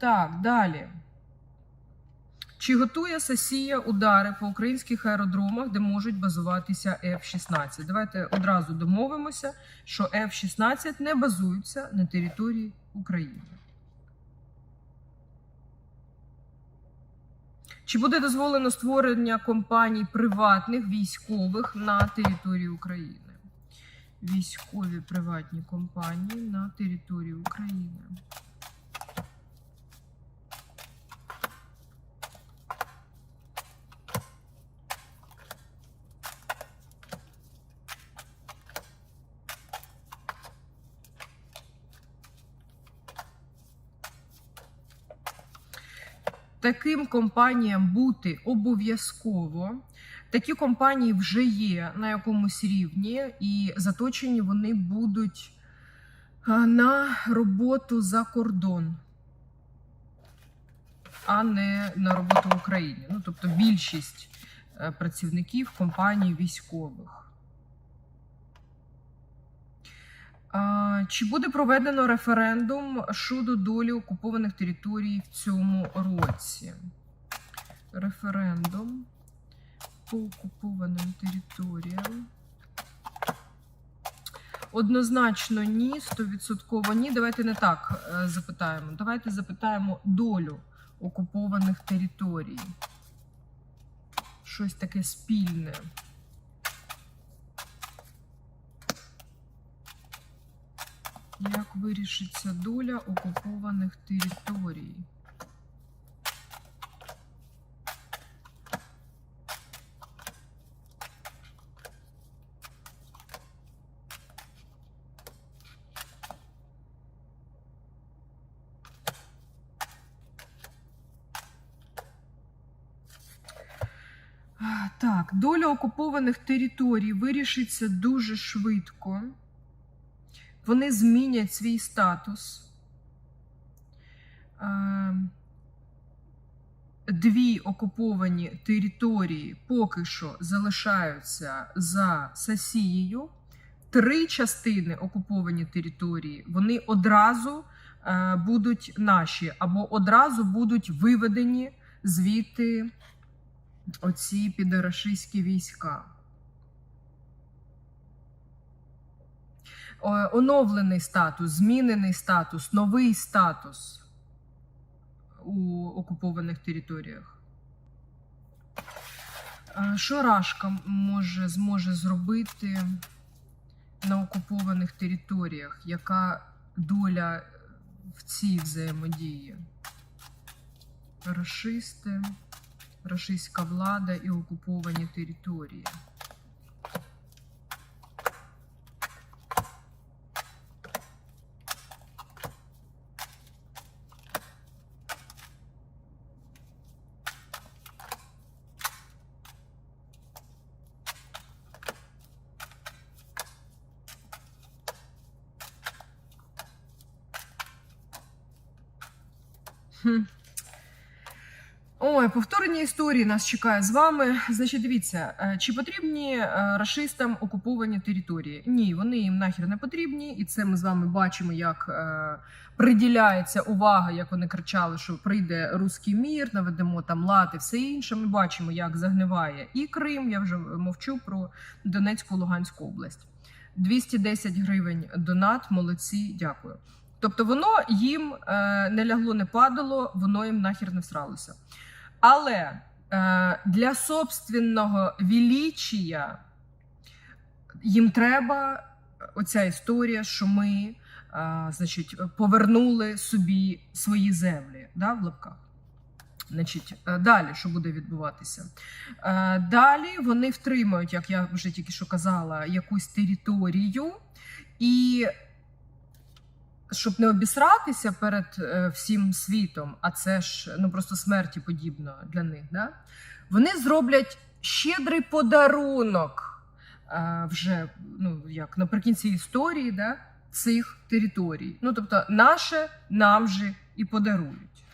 Так, далі. Чи готує Сосія удари по українських аеродромах, де можуть базуватися F-16? Давайте одразу домовимося, що F-16 не базуються на території України. Чи буде дозволено створення компаній приватних військових на території України? Військові приватні компанії на території України. Таким компаніям бути обов'язково. Такі компанії вже є на якомусь рівні, і заточені вони будуть на роботу за кордон, а не на роботу в Україні. Ну, тобто більшість е, працівників компаній військових. Чи буде проведено референдум щодо долі окупованих територій в цьому році? Референдум по окупованим територіям. Однозначно ні, 100% ні. Давайте не так е, запитаємо. Давайте запитаємо долю окупованих територій. Щось таке спільне. Як вирішиться доля окупованих територій? Так, доля окупованих територій вирішиться дуже швидко. Вони змінять свій статус. Е, Дві окуповані території поки що залишаються за Сасією. Три частини окуповані території вони одразу е, будуть наші, або одразу будуть виведені звідти оці підарашистські війська. Оновлений статус, змінений статус, новий статус у окупованих територіях. Що Рашка може, зможе зробити на окупованих територіях? Яка доля в цій взаємодії? Рашисти, рашистська влада і окуповані території. Ой, повторення історії нас чекає з вами. Значить, дивіться, е, чи потрібні е, рашистам окуповані території? Ні, вони їм нахер не потрібні, і це ми з вами бачимо, як е, приділяється увага, як вони кричали, що прийде руський мір, наведемо там лад і все інше. Ми бачимо, як загниває і Крим. Я вже мовчу про Донецьку Луганську область. 210 гривень донат. Молодці, дякую. Тобто воно їм е, не лягло, не падало, воно їм нахер не всралося. Але е, для собственного величія їм треба оця історія, що ми е, значить, повернули собі свої землі да, в лапках. Значить, далі що буде відбуватися? Далі вони втримають, як я вже тільки що казала, якусь територію, і щоб не обісратися перед е, всім світом, а це ж ну просто смерті подібно для них. Да? Вони зроблять щедрий подарунок е, вже ну, як наприкінці історії да, цих територій. Ну, тобто, наше нам же і подарують.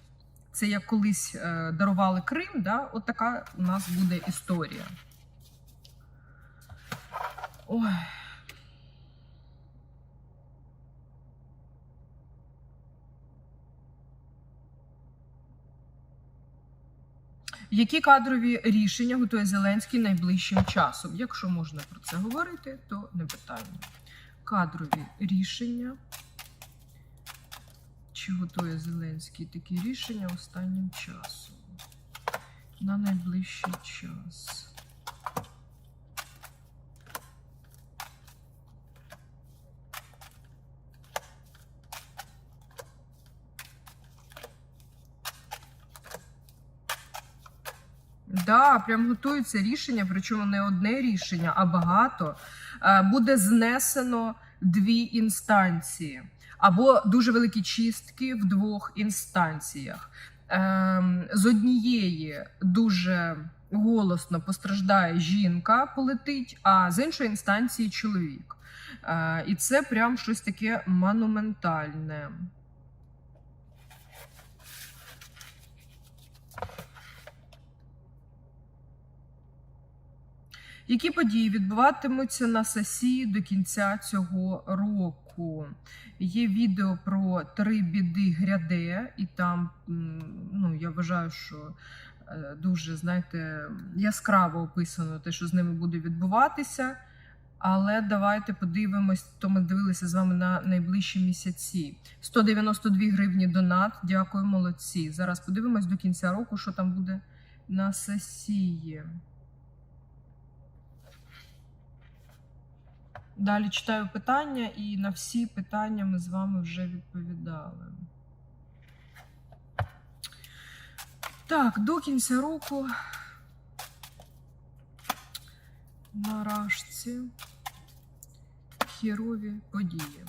Це як колись е, дарували Крим, да? от така у нас буде історія. Ой. Які кадрові рішення готує Зеленський найближчим часом? Якщо можна про це говорити, то не питання. Кадрові рішення. Чи готує Зеленський такі рішення останнім часом? На найближчий час. Да, прям готується рішення, причому не одне рішення, а багато. Е, Буде знесено дві інстанції або дуже великі чистки в двох інстанціях. Ем, З однієї дуже голосно постраждає жінка, полетить, а з іншої інстанції чоловік. Е, І це прям щось таке монументальне. Які події відбуватимуться на сесії до кінця цього року? Є відео про три біди гряде, і там ну, я вважаю, що е, дуже знаєте, яскраво описано те, що з ними буде відбуватися. Але давайте подивимось, то ми дивилися з вами на найближчі місяці. 192 гривні донат. Дякую, молодці. Зараз подивимось до кінця року, що там буде на сесії. Далі читаю питання, і на всі питання ми з вами вже відповідали. Так, до кінця року на рашці хірові події.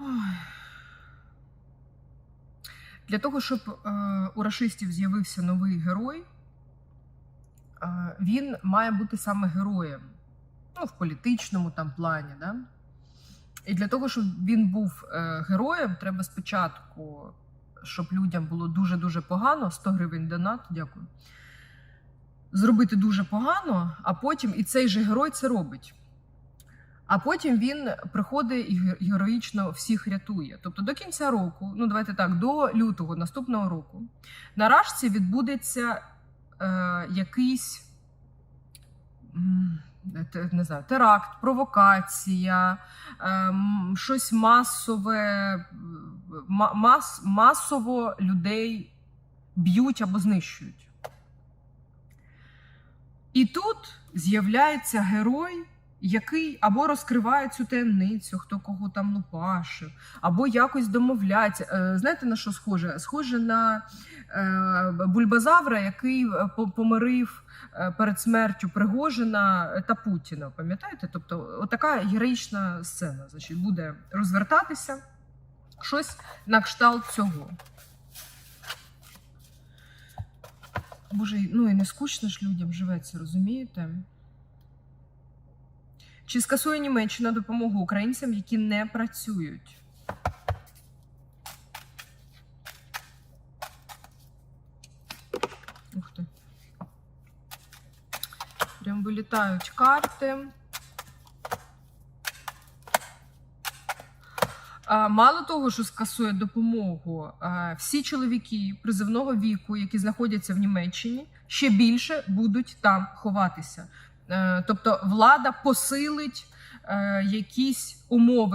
Ой. Для того, щоб е, у рашистів з'явився новий герой, е, він має бути саме героєм. Ну, в політичному там плані. Да? І для того, щоб він був е, героєм, треба спочатку, щоб людям було дуже-дуже погано, 100 гривень донат, дякую. Зробити дуже погано, а потім і цей же герой це робить. А потім він приходить і героїчно всіх рятує. Тобто до кінця року, ну давайте так, до лютого наступного року, на Рашці відбудеться е, якийсь не знаю, теракт, провокація, е, щось масове, мас, масово людей б'ють або знищують. І тут з'являється герой, який або розкриває цю таємницю, хто кого там лупашив, або якось домовляється. Е, Знаєте на що схоже? Схоже на е, бульбазавра, який е, помирив перед смертю Пригожина та Путіна. Пам'ятаєте? Тобто, отака героїчна сцена значить, буде розвертатися щось на кшталт цього. Боже, ну і не скучно ж людям живеться, розумієте? Чи скасує Німеччина допомогу українцям, які не працюють? Ух ти. Прям вилітають карти. Мало того, що скасує допомогу, всі чоловіки призивного віку, які знаходяться в Німеччині, ще більше будуть там ховатися. Е, Тобто влада посилить е, якісь умови.